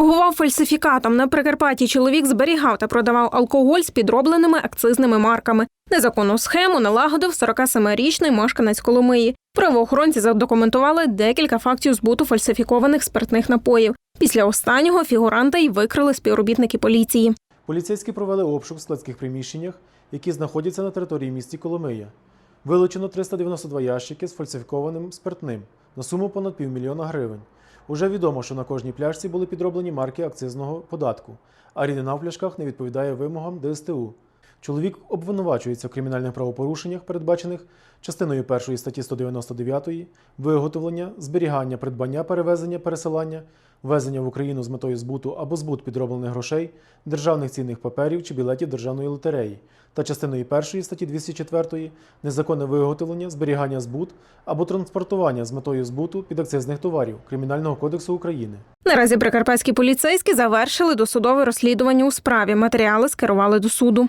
Торгував фальсифікатом. На Прикарпатті чоловік зберігав та продавав алкоголь з підробленими акцизними марками. Незаконну схему налагодив 47-річний мешканець Коломиї. Правоохоронці задокументували декілька фактів збуту фальсифікованих спиртних напоїв. Після останнього фігуранта й викрили співробітники поліції. Поліцейські провели обшук в складських приміщеннях, які знаходяться на території місті Коломия. Вилучено 392 ящики з фальсифікованим спиртним на суму понад півмільйона гривень. Уже відомо, що на кожній пляшці були підроблені марки акцизного податку, а рідина в пляшках не відповідає вимогам ДСТУ. Чоловік обвинувачується в кримінальних правопорушеннях, передбачених частиною 1 статті 199 виготовлення, зберігання, придбання, перевезення, пересилання, ввезення в Україну з метою збуту або збут підроблених грошей, державних цінних паперів чи білетів державної лотереї, та частиною 1 статті 204 незаконне виготовлення, зберігання збут або транспортування з метою збуту підакцизних товарів Кримінального кодексу України. Наразі прикарпатські поліцейські завершили досудове розслідування у справі. Матеріали скерували до суду.